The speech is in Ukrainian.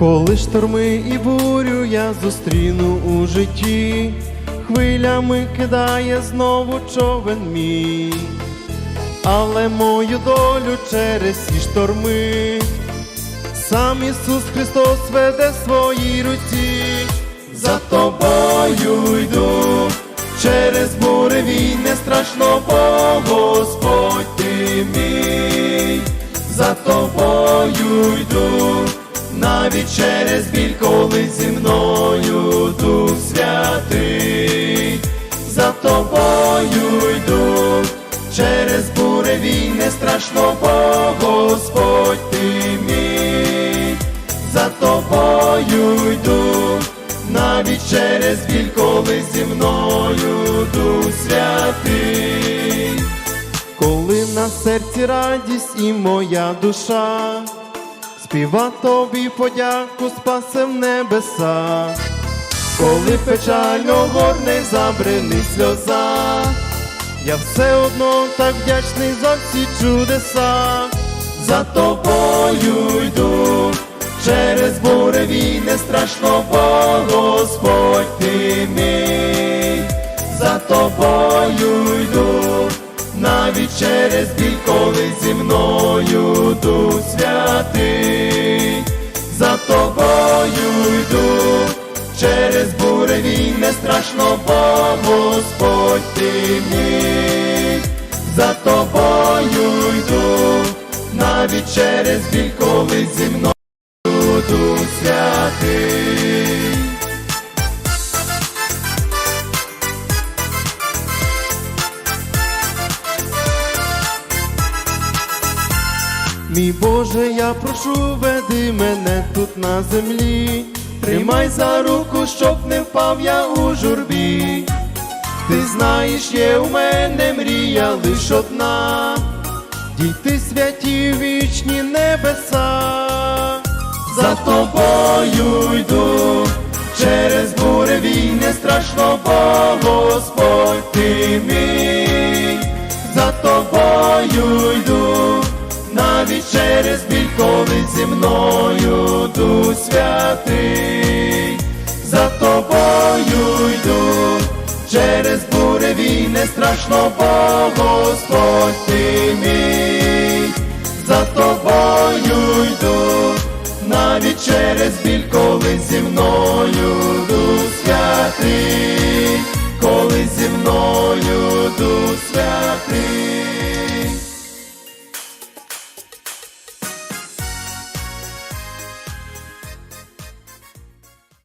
Коли шторми і бурю я зустріну у житті, хвилями кидає знову човен мій, але мою долю через ці шторми, сам Ісус Христос веде в своїй руці, за тобою йду, через буревій не страшно, бо Господь ти мій, за тобою йду навіть через біль, коли зі мною Дух святий, за тобою йду, через буревій не страшно, бо Господь ти мій, за тобою йду, навіть через біль, коли зі мною Дух святий, коли на серці радість і моя душа. Співа тобі подяку спасе в небеса, коли печально горне забрини сльоза, я все одно так вдячний за всі чудеса, за тобою йду, через буревій не страшно, бо Господь ти мій, за тобою йду навіть через біль, коли зі мною Дух святий, через буревій не страшно, бо Господь ти мій, за тобою йду, навіть через біль, коли зі мною Дух святий. Мій Боже, я прошу, веди мене тут на землі, тримай за руку, щоб не впав я у журбі. Ти знаєш, є у мене мрія лиш одна, дійти святі вічні небеса, за тобою йду, через буревій не страшно, бо Господь ти мій, за тобою йду навіть через біль, коли зі мною Дух святий, через буревій не страшно, бо Господь ти мій, за тобою йду, навіть через біль, коли зі мною дух святий, коли зі мною дух святий.